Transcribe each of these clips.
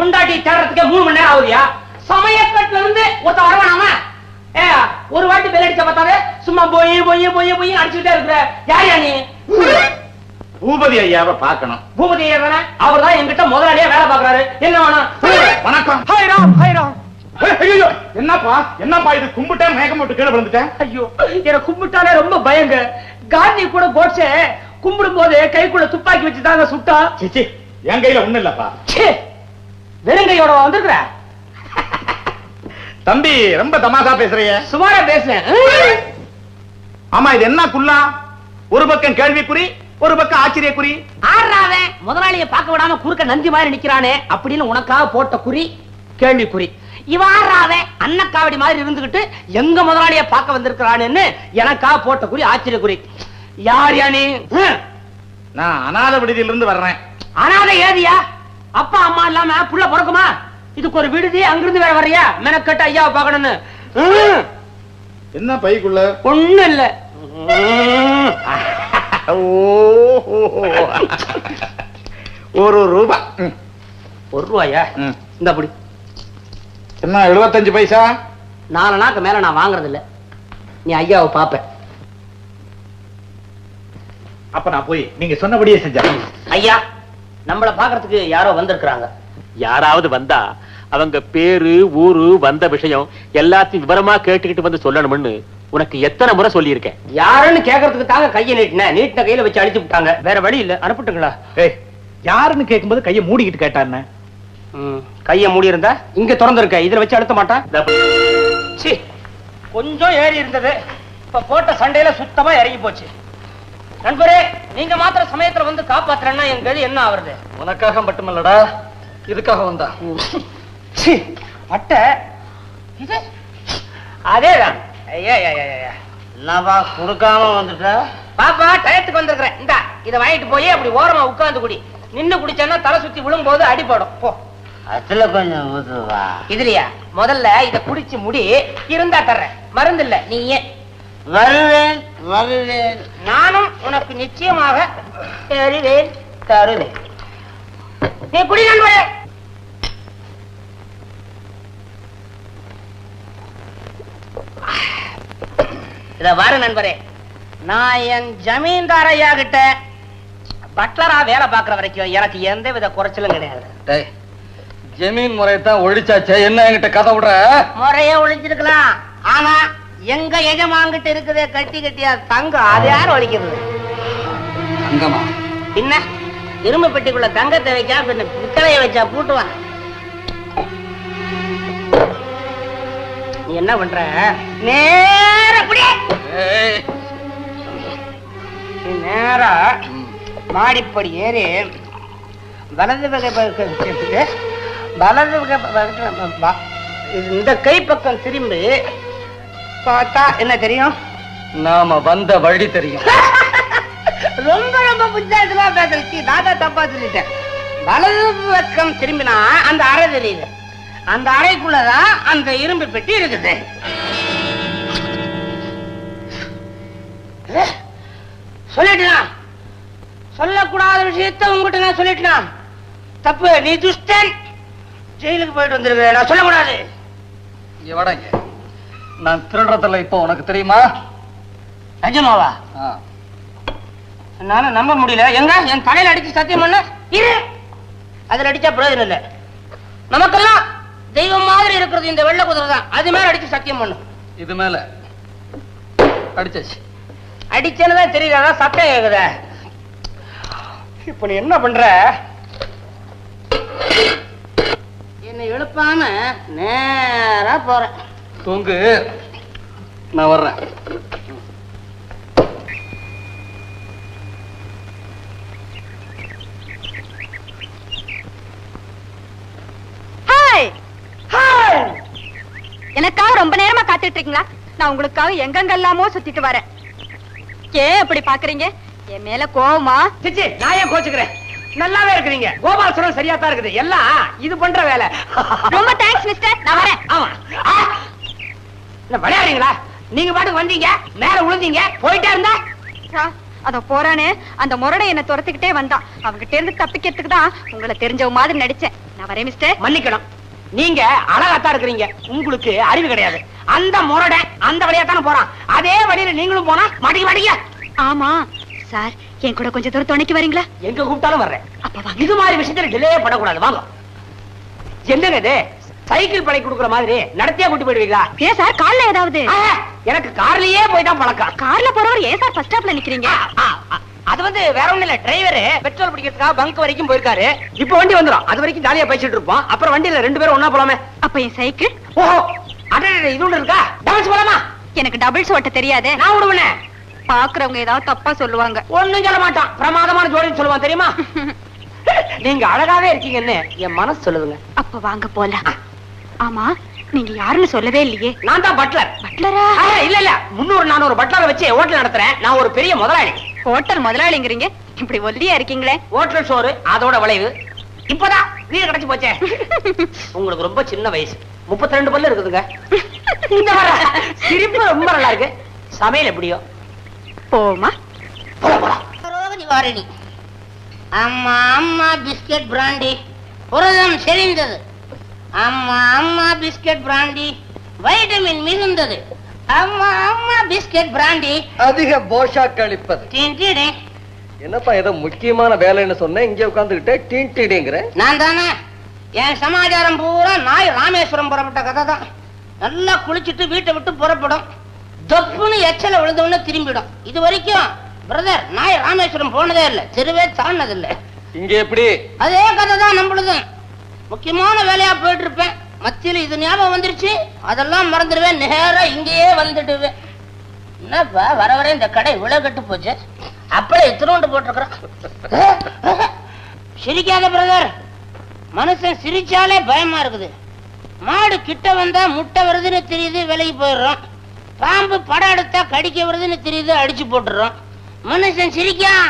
பொண்டாட்டி தேடுறதுக்கே மூணு மணி நேரம் ஆகுதியா? சமயக்கட்டுல இருந்து ஒருத்த வரவானாம ஏ ஒரு வாட்டி பெல் அடிச்ச பார்த்தாலே சும்மா போய் போய் போய் போய் அடிச்சுட்டே இருக்கிற. யார் யா நீ? பூபதி ஐயாவை பார்க்கணும். பூபதி ஐயர் அவர் தான் என்கிட்ட முதலாளியா வேலை பாக்குறாரு என்ன வேணும்? வணக்கம். Hi Ram hi Ram. ஐயையோ, என்னப்பா? என்னப்பா இது? கும்பிட்டேன் மேகம் போட்டு கீழே விழுந்துட்டேன். ஐயோ எனக்கு கும்பிட்டாலே ரொம்ப பயங்க. காந்தி கூட கோட்சே கும்பிடும் போது கைக்குள்ள துப்பாக்கி வச்சு தாங்க சுட்டா. சிச்சி என் கையில ஒண்ணு இல்லப்பா. ச்சே, வெறுங்கையோட வந்திருக்கிற தம்பி ரொம்ப தமாசா பேசுறிய சுமாரா பேசுறேன். ஆமா இது என்ன குல்லா? ஒரு பக்கம் கேள்விக்குறி ஒரு பக்கம் ஆச்சரியக்குறி. ஆறாவே முதலாளிய பார்க்க விடாம குறுக்க நந்தி மாதிரி நிக்கிறானே அப்படின்னு உனக்காக போட்ட குறி கேள்விக்குறி. இவ ஆறாவே அன்னக்காவடி மாதிரி இருந்துகிட்டு எங்க முதலாளிய பார்க்க வந்திருக்கிறானேன்னு எனக்காக போட்ட குறி ஆச்சரியக்குறி. யார் யா நீ? ஹம். நான் அநாத விடுதியில இருந்து வர்றேன். அனாதை ஏதியா? அப்பா அம்மா இல்லாம புள்ள பிறக்குமா? இதுக்கு ஒரு விடுதி அங்கிருந்து வேற வர்றியா? மெனக்கட்டு ஐயாவை பார்க்கணும்னு. ஹம். என்ன பைக்குள்ள? ஒண்ணும் இல்ல. ஒரு ரூபா. ஒரு ரூபாயா. இந்த அப்படி என்ன எழுபத்தஞ்சு பைசா? நாலு நாக்கு மேல நான் வாங்குறது இல்ல நீ ஐயாவை பாப்ப. அப்ப நான் போய் நீங்க சொன்னபடியே செஞ்சேன் ஐயா. நம்மள பாக்குறதுக்கு யாரோ வந்திருக்கிறாங்க. யாராவது வந்தா அவங்க பேரு ஊரு வந்த விஷயம் எல்லாத்தையும் விவரமா கேட்டுக்கிட்டு வந்து சொல்லணும்னு உனக்கு எத்தனை முறை சொல்லியிருக்கேன். யாருன்னு கேக்குறதுக்கு தாங்க கையை நீட்டினேன் நீட்டின கையில வச்சு அடிச்சு விட்டாங்க. வேற வழி இல்ல அனுப்பிட்டுங்களா? ஏய் யாருன்னு கேட்கும்போது கையை மூடிக்கிட்டு கேட்டான்னு ம், கைய மூடி இருந்தா இங்க திறந்திருக்க இதுல வச்சு அழுத்த மாட்டான் சீ, கொஞ்சம் ஏறி இருந்தது. இப்ப போட்ட சண்டையில சுத்தமா இறங்கி போச்சு. நண்பரே நீங்க மாத்திர சமயத்துல வந்து காப்பாத்துறேன்னா என் கதி என்ன ஆவறது? உனக்காக மட்டுமல்லடா இதுக்காக வந்தா. சீ, அட்டை இது? அதேதான் என்னப்பா கொடுக்காம வந்துட்ட? பாப்பா டயத்துக்கு வந்திருக்கிறேன். இந்தா இத வாங்கிட்டு போய் அப்படி ஓரமா உட்கார்ந்து குடி. நின்னு குடிச்சேன்னா தலை சுத்தி விழும்போது அடிபடும் போ. அதுல கொஞ்சம் ஊத்துவா. இதுலயா? முதல்ல இத குடிச்சு முடி இருந்தா தர்றேன். மருந்து இல்ல நீ ஏன் வருவேன் வருவேன். நானும் உனக்கு நிச்சயமாக தருவேன் தருவேன். நீ குடி நண்பரே. இத பாரு நண்பரே. நான் என் ஜமீன்தார் ஐயா கிட்ட பட்லரா வேலை பார்க்கற வரைக்கும் எனக்கு எந்த வித குறைச்சலும் கிடையாது. டேய் ஜமீன் தான் ஒழிச்சாச்சே. என்ன என்கிட்ட கதை விடுற? முறையே ஒழிச்சிருக்கலாம் ஆனா எங்க எஜமாங்கிட்ட இருக்குதே கட்டி கட்டியா தங்கம் அது யார் ஒழிக்கிறது? அங்கம்மா பின்ன இரும்பு பெட்டிக்குள்ள தங்கத்தை வைக்கா பின்ன பித்தளைய வச்சா பூட்டுவான். நீ என்ன பண்ற? நேர நேரா மாடிப்படி ஏறி வலது வகை வலது வகை இந்த கை பக்கம் திரும்பி பார்த்தா என்ன தெரியும்? நாம வந்த வழி தெரியும். ரொம்ப ரொம்ப புத்தாட்டமா பேசுறச்சு தான் தப்பா சொல்லிட்டேன். வலது பக்கம் திரும்பினா அந்த அறை தெரியுது. அந்த அறைக்குள்ளதான் அந்த இரும்பு பெட்டி இருக்குது. சொல்லிட்டேனா? சொல்லக்கூடாத விஷயத்த உங்ககிட்ட நான் சொல்லிட்டேனா? தப்பு நீ துஷ்டன். ஜெயிலுக்கு போயிட்டு வந்திருக்க நான் சொல்லக்கூடாது. இங்க வடங்க நான் திருடுறதில்ல இப்போ உனக்கு தெரியுமா? நிஜமாவா. என்னால நம்ப முடியல. எங்க? என் தலையில அடிச்சு சத்தியம் பண்ண. இரு. அதுல அடிச்சா பிரயோஜனம் இல்ல. நமக்கெல்லாம் தெய்வம் மாதிரி இருக்கிறது இந்த வெள்ளை குதிரை தான். அது மேல அடிச்சு சத்தியம் பண்ணு. இது மேல. அடிச்சாச்சு. அடிச்சேன்னு தான் தெரியுது. சத்தம் கேக்குத. இப்ப நீ என்ன பண்ற? என்னை எழுப்பாம நேரா போற தூங்கு. நான் வர்றேன். ஹாய் எனக்காக ரொம்ப நேரமா காத்துட்டு இருக்கீங்களா நான் உங்களுக்காக எங்கெங்கெல்லாமோ சுத்திட்டு வரேன். ஏன் அப்படி பாக்குறீங்க? என் மேல கோவமா? சிச்சி நான் ஏன் கோச்சுக்கிறேன்? நல்லாவே இருக்கிறீங்க. கோபாலசுரம் சரியா தான் இருக்குது. எல்லாம் இது பண்ற வேலை. ரொம்ப தேங்க்ஸ் மிஸ்டர் நான் வரேன். ஆமா. என்ன விளையாடுறீங்களா? நீங்க பாட்டுக்கு வந்தீங்க மேல விழுந்தீங்க போயிட்டே இருந்தா? அதோ போறானே. அந்த முரடை என்ன துரத்துக்கிட்டே வந்தான். அவங்கிட்ட இருந்து தப்பிக்கிறதுக்கு தான் உங்களை தெரிஞ்சவ மாதிரி நடிச்சேன். நான் வரேன் மிஸ்டர் மன்னிக்கணும். நீங்க அழகாத்தான் இருக்கிறீங்க. உங்களுக்கு அறிவு கிடையாது. அந்த முரட அந்த வழியா தானே போறான். அதே வழியில நீங்களும் போனா மடிக்க மடிக்க ஆமா சார். என் கூட கொஞ்சம் தூரம் துணைக்கு வரீங்களா? எங்க கூப்பிட்டாலும் வர்றேன். அப்ப இது மாதிரி விஷயத்துல டிலே பண்ணக்கூடாது வாங்க. என்னங்க சைக்கிள் படை கொடுக்குற மாதிரி நடத்தியா கூட்டி போயிடுவீங்களா? ஏன் சார் கால்ல ஏதாவது? எனக்கு கார்லயே போய் தான் பழக்கம். கார்ல போறவர் ஏன் சார் ஃபர்ஸ்ட் ஸ்டாப்ல நிக்கிறீங்க? அது வந்து வேற ஒண்ணும் இல்ல டிரைவர் பெட்ரோல் பிடிக்கிறதுக்காக பங்க் வரைக்கும் போயிருக்காரு. இப்ப வண்டி வந்துரும். அது வரைக்கும் ஜாலியா பேசிட்டு இருப்போம். அப்புறம் வண்டியில ரெண்டு பேரும் ஒண்ணா போலாமே. அப்ப என் சைக்கிள்? ஓஹோ அடே இது ஒண்ணு இருக்கா? டான்ஸ் போலாமா? எனக்கு டபுள்ஸ் ஓட்ட தெரியாதே. நான் விடுவேனே. பாக்குறவங்க ஏதாவது தப்பா சொல்லுவாங்க. ஒண்ணும் சொல்ல மாட்டான். பிரமாதமான ஜோடின்னு சொல்லுவான் தெரியுமா? நீங்க அழகாவே இருக்கீங்கன்னு என் மனசு சொல்லுதுங்க. அப்ப வாங்க போலாம். ஆமா நீங்க யாருன்னு சொல்லவே இல்லையே. நான் தான் பட்லர் பட்லரா இல்ல இல்ல. முன்னூறு நானூறு பட்லரை வச்சு ஹோட்டல் நடத்துறேன். நான் ஒரு பெரிய முதலாளி. ஹோட்டல் முதலாளிங்கிறீங்க? இப்படி ஒல்லியா இருக்கீங்களே. ஹோட்டல் சோறு அதோட விளைவு. இப்பதான் வீடு கிடைச்சு போச்சே. உங்களுக்கு ரொம்ப சின்ன வயசு. 32 ரெண்டு பல்லு இருக்குதுங்க. இந்த வர சிரிப்பு ரொம்ப நல்லா இருக்கு. சமையல் எப்படியோ? போமா. ரோக நிவாரணி அம்மா அம்மா பிஸ்கட் பிராண்டி புரதம் செறிந்தது. அம்மா அம்மா பிஸ்கட் பிராண்டி. வைட்டமின் மிகுந்தது. அம்மா அம்மா பிஸ்கட் பிராண்டி. அதிக போஷா கழிப்பது டின்டிடி. என்னப்பா ஏதோ முக்கியமான வேலைன்னு சொன்னேன் இங்கே உட்காந்துக்கிட்டே டீன்டிடிங்கிற நான் தானே. என் சமாச்சாரம் பூரா நாய் ராமேஸ்வரம் புறப்பட்ட கதை தான் நல்லா குளிச்சுட்டு வீட்டை விட்டு புறப்படும். தொப்புன்னு எச்சல விழுந்தவொடனே திரும்பிடும். இது வரைக்கும் பிரதர் நாய் ராமேஸ்வரம் போனதே இல்லை. தெருவே தாண்டது இல்லை இங்க எப்படி? அதே கதை தான் நம்மளுதும் முக்கியமான வேலையா போயிட்டு இருப்பேன் மத்தியில இது ஞாபகம் வந்துருச்சு. அதெல்லாம் மறந்துடுவேன். நேரா இங்கேயே வந்துடுவேன். என்னப்பா வர வர இந்த கடை இவ்வளவு கட்டு போச்சு. அப்படியே இத்தினோண்டு போட்டிருக்கிறோம். சிரிக்காத பிரதர் மனுஷன் சிரிச்சாலே பயமா இருக்குது. மாடு கிட்ட வந்தா முட்டை வருதுன்னு தெரியுது விலைக்கு போயிடுறோம். பாம்பு படம் எடுத்தா கடிக்க வருதுன்னு தெரியுது அடிச்சு போட்டுறோம் மனுஷன் சிரிக்கான்.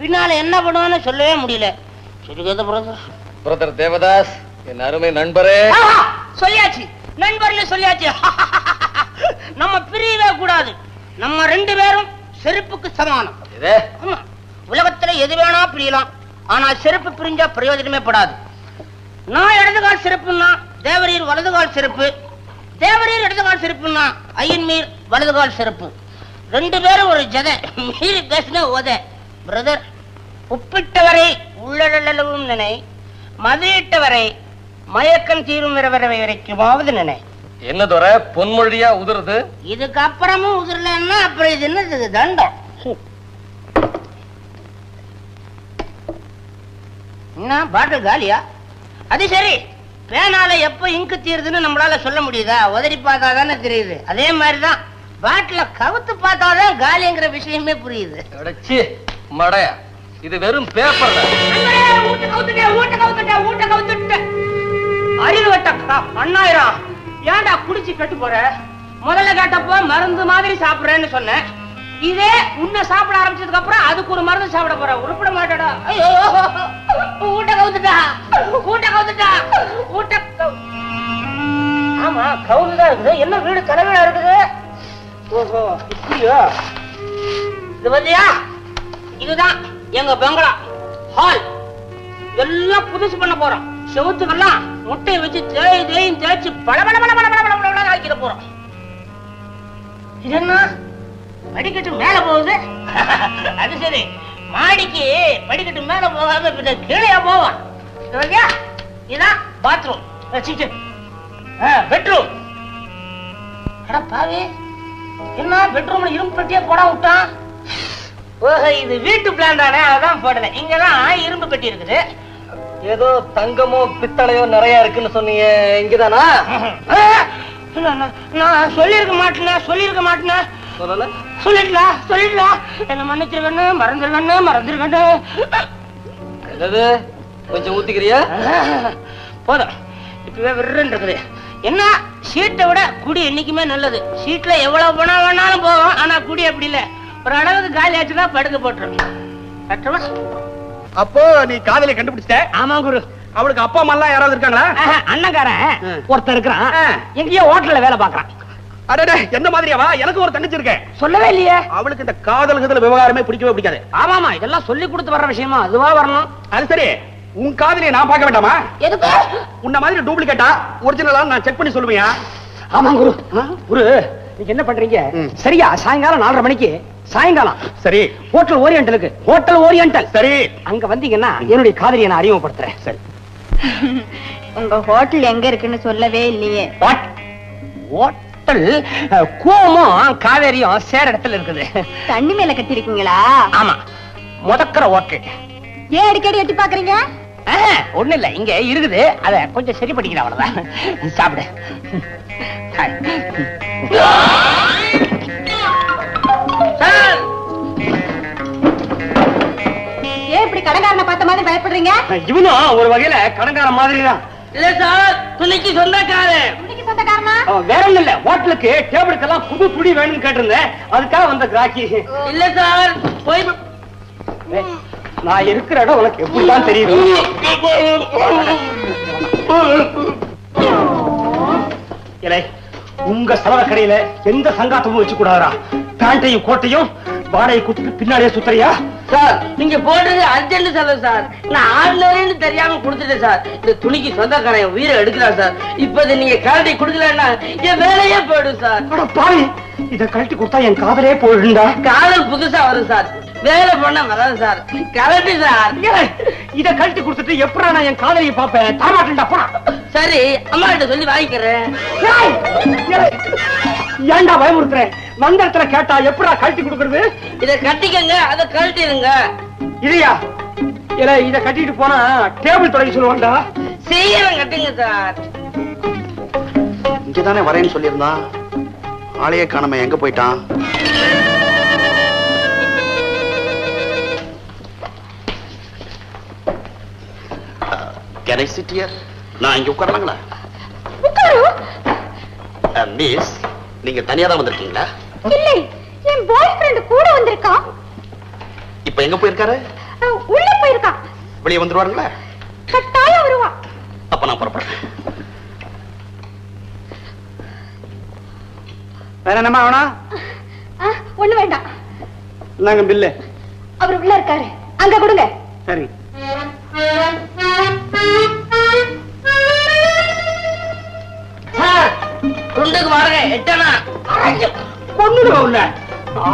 பின்னால என்ன பண்ணுவான்னு சொல்லவே முடியல. சிரிக்காத பிரதர் பிரதர் தேவதாஸ் என் அருமை நண்பரே. சொல்லியாச்சு. நண்பர்ல சொல்லியாச்சு. நம்ம பிரியவே கூடாது. நம்ம ரெண்டு பேரும் செருப்புக்கு சமானம். ஆமா. உலகத்துல எது வேணா பிரியலாம். ஆனா செருப்பு பிரிஞ்சா பிரயோஜனமே படாது. நான் இடதுகால் செருப்புன்னா தேவரீர் வலதுகால் செருப்பு. தேவரீர் இடதுகால் செருப்புன்னா ஐயன்மீர் வலதுகால் செருப்பு. ரெண்டு பேரும் ஒரு ஜதை. மீறி பேசின உத பிரதர் உப்பிட்டவரை உள்ளழலவும் நினை மதியிட்டவரை மயக்கம் தீரும் வரை வரை வரைக்குமாவது நினை. என்ன துறை பொன்மொழியா உதிருது? இதுக்கு அப்புறமும் உதிரலன்னா அப்புறம் இது என்னது தண்டம். என்ன பாட்டில் காலியா? அது சரி பேனால எப்ப இங்கு தீருதுன்னு நம்மளால சொல்ல முடியுதா? உதறி பார்த்தா தானே தெரியுது. அதே மாதிரிதான் பாட்டில கவுத்து பார்த்தாதான் காலிங்கிற விஷயமே புரியுது. மடையா. இது வெறும் பேப்பர் ஊட்ட ஊட்ட அறிவு கட்ட அண்ணாயிரம் ஏன்டா குடிச்சு கெட்டு போற? முதல்ல கேட்டப்போ மருந்து மாதிரி சாப்பிடுறேன்னு சொன்னேன். இதே உன்னை சாப்பிட ஆரம்பிச்சதுக்கு அப்புறம் அதுக்கு ஒரு மருந்து சாப்பிட போற. உருப்பிட மாட்டடா. ஐயோ ஊட்ட கவுத்துட்டா? ஊட்ட கவுத்துட்டா? ஊட்ட ஆமா கவுந்துதான் இருக்குது. என்ன வீடு கனவீடா இருக்குது? ஓஹோ இப்படியா? இது பத்தியா? இதுதான். எங்க பங்களா ஹால் எல்லாம் புதுசு பண்ண போறோம். செவுத்துக்கெல்லாம் முட்டையை வச்சு தேய் தேயும் தேய்ச்சு பல பல பல பல பல பல பல ஆக்கிட போறோம். இது என்ன? படிக்கட்டு மேல போகுது? அது சரி. மாடிக்கு படிக்கட்டு மேல போகாம கீழே போவான் இது பாத்தியா? இதான் பாத்ரூம் பெட்ரூம் அட பாவி என்ன? பெட்ரூம்ல இரும்பு பெட்டியே போட விட்டான் ஓஹோ இது வீட்டு பிளான் தானே? அதான் போடல. இங்கதான் இரும்பு பெட்டி இருக்குது. ஏதோ தங்கமோ பித்தளையோ நிறைய இருக்குன்னு சொன்னீங்க. இங்கதானா? நான் நான் சொல்லியிருக்க மாட்டேனே சொல்லியிருக்க மாட்டேனே. சொல்லல. சொல்லிடலாம் சொல்லிடலாம் என்ன மன்னிச்சிருக்கண்ணு மறந்துருக்கண்ணு மறந்துருக்கண்ணு என்னது? கொஞ்சம் ஊத்திக்கிறியா? போதும். இப்பவே விருன்னு இருக்குது. என்ன? சீட்டை விட குடி என்னைக்குமே நல்லது. சீட்ல எவ்வளவு பணம் வேணாலும் போகும் ஆனா குடி அப்படி இல்ல. ஒரு அளவுக்கு காலி ஆச்சுன்னா படுக்க போட்டுரும். கட்டுமா அப்போ நீ காதலை கண்டுபிடிச்சிட்ட? ஆமா குரு. அவளுக்கு அப்பா அம்மா எல்லாம் யாராவது இருக்காங்களா? அண்ணன்காரன். ம். ஒருத்தன் இருக்கிறான். எங்கேயோ ஹோட்டல்ல வேலை பாக்குறான் அடடே எந்த மாதிரியாவா? எனக்கு ஒரு தங்கச்சி இருக்கேன் சொல்லவே இல்லையே. அவளுக்கு இந்த காதல் கதல விவகாரமே பிடிக்கவே பிடிக்காது. ஆமாமா இதெல்லாம் சொல்லி கொடுத்து வர்ற விஷயமா? அதுவா வரணும். அது சரி. உன் காதலியை நான் பார்க்க வேண்டாமா? எதுக்கு? உன்ன மாதிரி டூப்ளிகேட்டா ஒரிஜினலா நான் செக் பண்ணி சொல்லுவியா? ஆமா குரு. குரு நீங்க என்ன பண்றீங்க. சரியா? சாயங்காலம் நாலரை மணிக்கு சாயங்காலம். சரி. ஹோட்டல் ஓரியண்டலுக்கு ஹோட்டல் ஓரியண்டல் சரி. அங்க வந்தீங்கன்னா என்னுடைய காதலியை நான் அறிமுகப்படுத்துறேன். சரி. உங்க ஹோட்டல் எங்க இருக்குன்னு சொல்லவே இல்லையே. ஹோட்டல் அஹ், கூவமும் காவேரியும் சேர இடத்துல இருக்குது. தண்ணி மேல கட்டிருக்கீங்களா ஆமா. முதக்கிற ஹோட்டல் ஏன் அடிக்கடி எட்டி பாக்குறீங்க ஒண்ணு இல்ல. இங்க இருக்குது. அத கொஞ்சம் சரி பண்ணிக்கிறேன் அவ்வளவுதான். சாப்பிடு. சார் ஏன் இப்படி கடைக்காரனை பார்த்த மாதிரி பயப்படுறீங்க? இவனும் ஒரு வகையில கடங்கார மாதிரி தான் இல்ல சார் துணிக்கு சொந்தக்காரன். வேற ஒண்ணும் இல்ல. ஹோட்டலுக்கு டேபிளுக்கெல்லாம் புது துணி வேணும்னு கேட்டிருந்தேன். அதுக்காக வந்த கிராக்கி. இல்ல சார் போய் நான் இருக்கிற இடம் உனக்கு எப்படிதான் தெரியும்? இலை உங்க செலவ கடையில எந்த சங்காத்தமும் வச்சு கூடாதா பேண்டையும் கோட்டையும் வாடகை கொடுத்துட்டு பின்னாடியே சுத்தறியா? சார் நீங்க போடுறது அர்ஜென்ட் செலவு சார். நான் ஆர்டினரின்னு தெரியாம கொடுத்துட்டேன் சார். இந்த துணிக்கு சொந்தக்காரன் உயிரை எடுக்கிறான் சார். இப்ப நீங்க கரண்டி கொடுக்கலன்னா என் வேலையே போயிடும் சார். பாவி இத கழட்டி கொடுத்தா என் காதலே போயிடுண்டா காதல் புதுசா வரும் சார். வேலை பண்ண வராது சார். கரண்டி சார். இத கழட்டி கொடுத்துட்டு எப்படா நான் என் காதலியை பாப்பேன் தரமாட்டேன்டா போடா. சரி அம்மா கிட்ட சொல்லி வாங்கிக்கிறேன். ஏன்டா பயமுறுத்துறேன் வந்த இடத்துல கேட்டா எப்படா கழட்டி கொடுக்கறது? இதை கட்டிக்கங்க அதை கழட்டிடுங்க. இல்லையா இல்ல இத கட்டிட்டு போனா டேபிள் தொடங்கி சொல்லுவான்டா. சீக்கிரம் கட்டுங்க சார். இங்கதானே வரேன்னு சொல்லியிருந்தான் ஆளையே காணாம எங்க போயிட்டான்? Can I sit here? நான் இங்க உட்காரலாங்களா? மிஸ் நீங்க தனியா தான் வந்திருக்கீங்களா? இல்லை என் பாய் ஃப்ரெண்ட் கூட வந்திருக்கான். இப்ப எங்க போயிருக்காரு? உள்ள போயிருக்கான் வெளியே வந்துருவாருங்களா? கட்டாயம் வருவான் அப்ப நான் புறப்படுறேன். வேற என்னமா வேணா? ஒண்ணு வேண்டாம். நாங்க பில்லு. அவர் உள்ள இருக்காரு. அங்க கொடுங்க. சார். குண்டுக்கு வாருங்க எட்டனா? கொண்டுடுவ உள்ள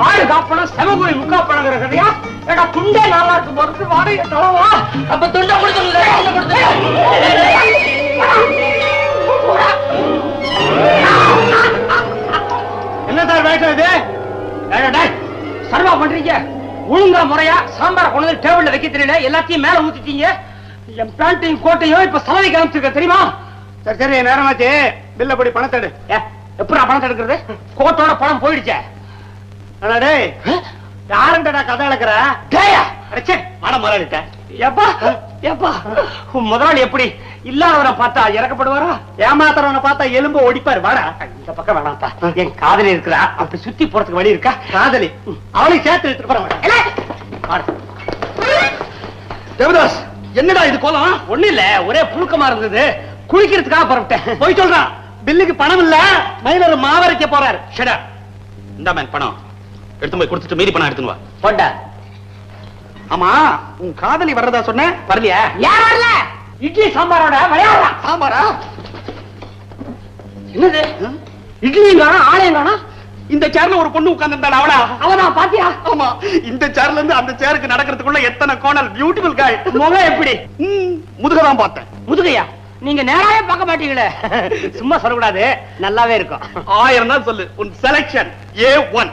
ஆடு காப்பணம் செவகுரி முக்கா பணங்கிற கதையா ஏடா துண்டே நல்லா இருக்கு பொறுத்து வாடகை தளவா அப்ப துண்டை கொடுத்து என்ன சார் வேஷம் இது? சர்வா பண்றீங்க. ஒழுங்கா முறையா சாம்பார கொண்டு வந்து டேபிள்ல வைக்க தெரியல. எல்லாத்தையும் மேல ஊத்திட்டீங்க. என் பேண்ட்டையும் கோட்டையும் இப்ப சலவை அனுப்பிச்சிருக்க தெரியுமா? சரி சரி நேரமாச்சு பில்ல படி பணத்தை எடு. ஏ, எப்படிடா பணத்தை எடுக்கிறது? கோட்டோட பணம் போயிடுச்சே. அடா யாருண்டடா கதை அளக்குற டேயா! அடச்சே மாட முதலாளிட்ட எப்பா? எப்பா? முதலாளி எப்படி? இல்லாதவரை பார்த்தா இறக்கப்படுவாரா? ஏமாத்துறவனை பார்த்தா எலும்பு ஒடிப்பாரு. வாடா. இந்த பக்கம் வேணாம்ப்பா. என் காதலி இருக்கிறா. அப்படி சுத்தி போறதுக்கு வழி இருக்கா? காதலி. அவளையும் சேர்த்து எடுத்துட்டு போறேன். தேவதாஸ் என்னடா இது கோலம்? ஒண்ணு இல்ல ஒரே புழுக்கமா இருந்தது. குளிக்கிறதுக்காக புறப்பட்டேன். போய் சொல்றான் பில்லுக்கு பணம் இல்ல. மயிலர் மாவரைக்க போறாரு. ஷடா. இந்த மேன் பணம். எடுத்து போய் கொடுத்துட்டு மீறி பணம் எடுத்துன்னு வா. போட்டா. ஆமா உன் காதலி வர்றதா சொன்ன? வரலையா? யார் வரல? இட்லி சாம்பாரோட விளையாடலாம் ஆமாரா என்னது? இட்லியும் காணும் ஆலயம் காணும் இந்த சேர்ல ஒரு பொண்ணு உட்கார்ந்திருந்தாள் அவளா? அவனா? பாத்தியா? ஆமா. இந்த சேர்ல இருந்து அந்த சேருக்கு நடக்கிறதுக்குள்ள எத்தனை கோணல் பியூட்டிஃபுல் காய் முகம் எப்படி? முதுகதான் பார்த்தேன். முதுகையா? நீங்க நேராவே பார்க்க மாட்டீங்களே. சும்மா சொல்லக்கூடாது. நல்லாவே இருக்கும். ஆயிரம் தான் சொல்லு. உன் செலக்ஷன் ஏ ஒன்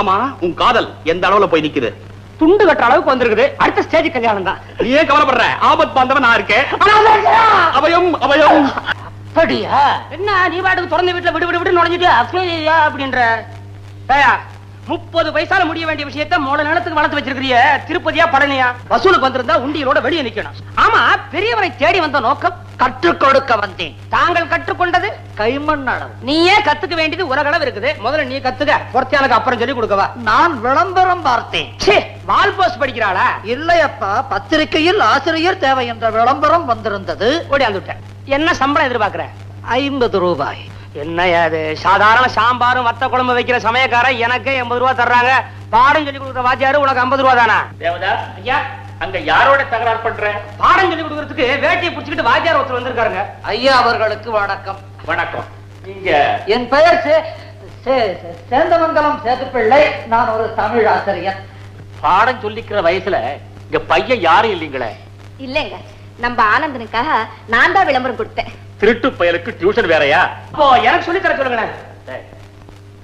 ஆமா உன் காதல் எந்த அளவுல போய் நிக்குது? துண்டு கட்டுற அளவுக்கு வந்திருக்குது. அடுத்த ஸ்டேஜ் கல்யாணம் தான். நீ ஏன் கவலைப்படுற. ஆபத் பாந்தவன் நான் இருக்கேன். அபயம் அபயம் அப்படியா? என்ன நீ பாட்டுக்கு திறந்த வீட்டுல விடு விடு விடு நுழைஞ்சிட்டு அப்படின்ற. முப்பது பைசால முடிய வேண்டிய விஷயத்த மூணு நிலத்துக்கு வளர்த்து வச்சிருக்கிறிய திருப்பதியா பழனியா? வசூலுக்கு வந்திருந்தா உண்டியலோட வெளியே நிக்கணும். ஆமா பெரியவரை தேடி வந்த நோக்கம்? கற்றுக் கொடுக்க வந்தேன். தாங்கள் கற்றுக்கொண்டது கைமண் அளவு. நீயே கத்துக்க வேண்டியது உலகளவு இருக்குது. முதல்ல நீ கத்துக்க பொறுத்தியானுக்கு அப்புறம் சொல்லி கொடுக்கவா? நான் விளம்பரம் பார்த்தேன். ச்சே வால் போஸ்ட் படிக்கிறாளா? இல்லையப்பா பத்திரிகையில் ஆசிரியர் தேவை என்ற விளம்பரம் வந்திருந்தது. விட்டேன் என்ன சம்பளம் எதிர்பார்க்கிற? ஐம்பது ரூபாய். என்ன அது? சாதாரண சாம்பாரும் வத்த குழம்பு வைக்கிற சமயக்காரன் எனக்கு எண்பது ரூபா தர்றாங்க. பாடம் சொல்லி கொடுக்குற வாத்தியாரு உனக்கு ஐம்பது ரூபா தானா? தேவதா ஐயா அங்க யாரோட தகராறு பண்ற? பாடம் சொல்லி கொடுக்கறதுக்கு வேட்டியை புடிச்சுக்கிட்டு வாத்தியார் ஒருத்தர் வந்திருக்காருங்க. ஐயா அவர்களுக்கு வணக்கம். வணக்கம். நீங்க என் பெயர் சே- சே- சே- சேந்தமங்கலம் சேதுப்பிள்ளை. நான் ஒரு தமிழ் ஆசிரியர். பாடம் சொல்லிக்கிற வயசுல இங்க பையன் யாரும் இல்லீங்களே? இல்லைங்க. நம்ம ஆனந்தனுக்காக நான் தான் விளம்பரம் கொடுத்தேன். திருட்டு பயலுக்கு டியூஷன் வேறயா? அப்போ எனக்கு சொல்லி தர சொல்லுங்களேன்.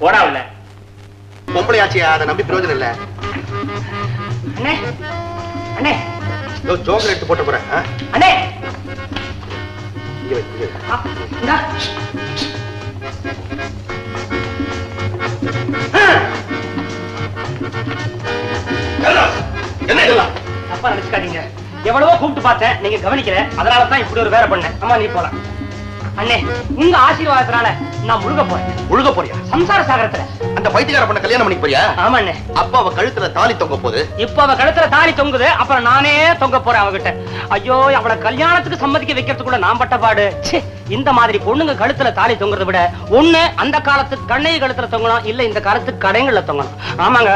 போடா உள்ள பொம்பளை ஆச்சியா அதை நம்பி பிரயோஜனம் இல்ல. அண்ணே அண்ணே. ஜோக்கர் எடுத்து போட்டு போறேன்? அண்ணே. என்ன இதெல்லாம் தப்பா நினைச்சுக்காதீங்க. எவ்வளவோ கூப்பிட்டு பார்த்தேன் நீங்க கவனிக்கல. அதனால தான் இப்படி ஒரு வேலை பண்ணேன். அம்மா நீ போலாம். அண்ணே உங்க ஆசீர்வாதத்தினால நான் முழுக போறேன். ஒழுக போறியா? சம்சார சாகரத்துல. அந்த பைத்தியக்கார பண்ண கல்யாணம் பண்ணிக்க போறியா? ஆமா அண்ணே. அப்ப அவ கழுத்துல தாலி தொங்க போகுது. இப்ப அவ கழுத்துல தாலி தொங்குது அப்புறம் நானே தொங்க போறேன் அவகிட்ட. ஐயோ அவளை கல்யாணத்துக்கு சம்மதிக்க வைக்கிறதுக்குள்ள நான் பட்ட பாடு. இந்த மாதிரி பொண்ணுங்க கழுத்துல தாலி தொங்குறத விட ஒண்ணு அந்த காலத்துக்கு கண்ணை கழுத்துல தொங்கணும் இல்ல இந்த காலத்துக்கு கடைங்கள்ல தொங்கணும். ஆமாங்க.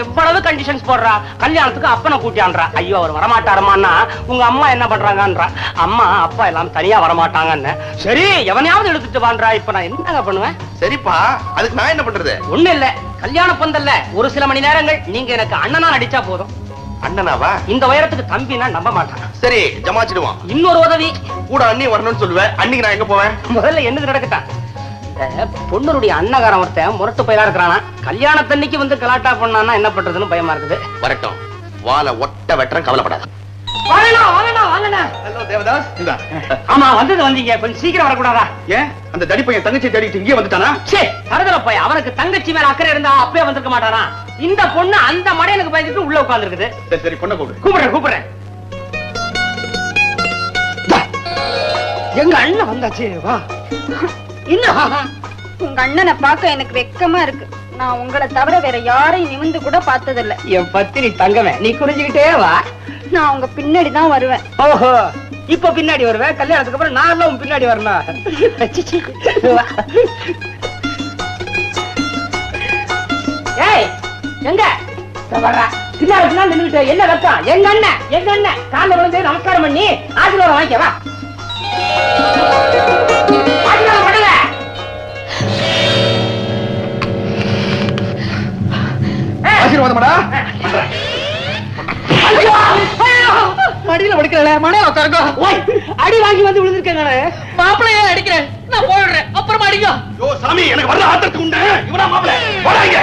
எவ்வளவு கண்டிஷன்ஸ் போடுறா? கல்யாணத்துக்கு அப்பனை கூட்டியான்றா ஐயோ அவர் வரமாட்டாரமான்னா உங்க அம்மா என்ன பண்றாங்கன்றா. அம்மா அப்பா எல்லாம் தனியா வரமாட்டாங்கன்னு. சரி எவனையாவது எடுத்துட்டு வான்றா. இப்ப நான் என்னங்க பண்ணுவேன்? சரிப்பா அதுக்கு நான் என்ன பண்றது? ஒண்ணு இல்ல. கல்யாண பந்தல்ல ஒரு சில மணி நேரங்கள். நீங்க எனக்கு அண்ணனா நடிச்சா போதும். அண்ணனாவா? இந்த உயரத்துக்கு தம்பினா நம்ப மாட்டான். சரி ஜமாச்சிடுவான். இன்னொரு உதவி. கூட அண்ணி வரணும்னு சொல்லுவேன் அன்னைக்கு நான் எங்க போவேன்? முதல்ல என்னது நடக்கட்டா பொண்ணுடைய அன்னகாரம் ஒருத்தன் முரட்டு பயிலா இருக்கிறானா? கல்யாணத்தன்னைக்கு வந்து கலாட்டா பண்ணான்னா என்ன பண்றதுன்னு பயமா இருக்குது. வரட்டும். வாழை ஒட்ட வெட்டுறேன் கவலைப்படாத. வாங்கண்ணா வாங்கண்ணா வாங்கண்ணா. ஹலோ தேவதாஸ். இந்த. ஆமா வந்தது வந்தீங்க. கொஞ்சம் சீக்கிரம் வரக்கூடாதா? ஏன்? அந்த தடி பையன் தங்கச்சி தேடிட்டு இங்கே வந்துட்டானா? சே தரதல போய் அவனுக்கு தங்கச்சி மேல அக்கறை இருந்தா அப்பவே வந்திருக்க மாட்டானா? இந்த பொண்ணு அந்த மடையனுக்கு பயந்துட்டு உள்ள உட்கார்ந்துருக்குது. சரி சரி பொண்ணை கூப்பிடு. கூப்பிடுறேன் கூப்பிடுறேன். தா. எங்க அண்ணன் வந்தாச்சு வா. உங்க அண்ணனை பார்க்க எனக்கு வெக்கமா இருக்கு. நான் உங்களை தவிர வேற யாரையும் நிமிந்து கூட பார்த்ததில்ல. என் பத்தினி தங்கமே நீ குறிஞ்சுக்கிட்டே வா. நான் உங்க பின்னாடி தான் வருவேன். ஓஹோ இப்ப பின்னாடி வருவேன். கல்யாணத்துக்கு அப்புறம் நான் எல்லாம் உன் பின்னாடி வரணும். ஏய் எங்க? இதோ வர்றா. பின்னாடி பின்னாடி நின்னுகிட்டு என்ன ரத்தம் எங்க அண்ணன்? எங்க அண்ணன்? காலைல விழுந்து நமஸ்காரம் பண்ணி ஆசீர்வாதம் வாங்கிக்க வா. ஆசீர்வாதம் பண்ணுங்க ஆசீர்வாதமாடா. மடியில வடிக்கிறல மனையில உட்காருங்க. அடி வாங்கி வந்து விழுந்திருக்கேன் நானு மாப்பிளையே அடிக்கிறேன். நான் போயிடுறேன். அப்புறமா அடிங்க. யோ சாமி எனக்கு வர்ற ஆத்திரத்துக்கு உண்டு. இவனா மாப்பிள போடாங்க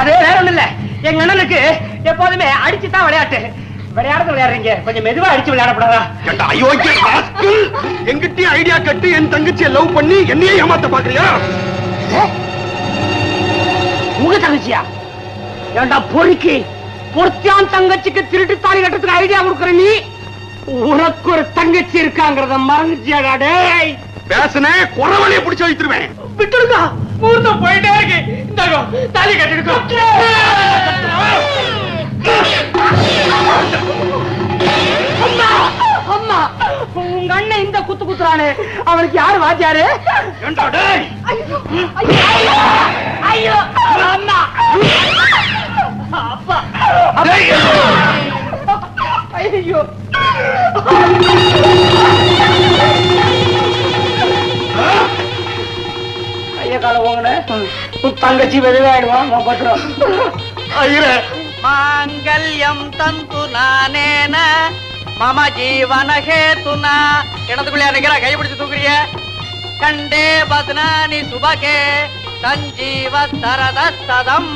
அது வேற ஒண்ணு இல்ல. எங்க அண்ணனுக்கு எப்போதுமே அடிச்சு தான் விளையாட்டு. விளையாடுறது விளையாடுறீங்க. கொஞ்சம் மெதுவா அடிச்சு விளையாடக்கூடாதா? ஏண்டா அயோக்கிய ராஸ்கல். எங்கிட்டயும் ஐடியா கட்டி என் தங்கச்சியை லவ் பண்ணி என்னையே ஏமாத்த பாக்குறியா? உங்க தங்கச்சியா? ஏண்டா பொறுக்கி? பொறுத்தியான் தங்கச்சிக்கு திருட்டு தாலி கட்டுறதுக்கு ஐடியா கொடுக்குற நீ? உனக்கு ஒரு தங்கச்சி இருக்காங்கிறத மறந்துச்சியாடா டேய். பேசுனே குறவழிய புடிச்சு வைத்துருவேன். விட்டுடுங்க. முகூர்த்தம் போயிட்டே இருக்கு. இந்தாங்க தாலி கட்டிடுங்க. அம்மா அம்மா உங்க அண்ணன் இந்த குத்து குத்துறானே. அவனுக்கு யாரு வாத்தியாரு? ஐயோ ஐயோ ஐயோ அம்மா. தங்கச்சி வெதுவாயிடுவான் ஐயரே. மாங்கல்யம் தந்து நானேன மம ஜீவன ஹேதுனா இடத்துக்குள்ளே இருக்கிற கை பிடிச்சு தூக்குறிய. கண்டே பத்னானி சுபகே சஞ்சீவ சதம்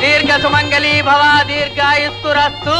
தீர்க்க சுமங்கலி பவா தீர்காயுஸ்துரஸ்து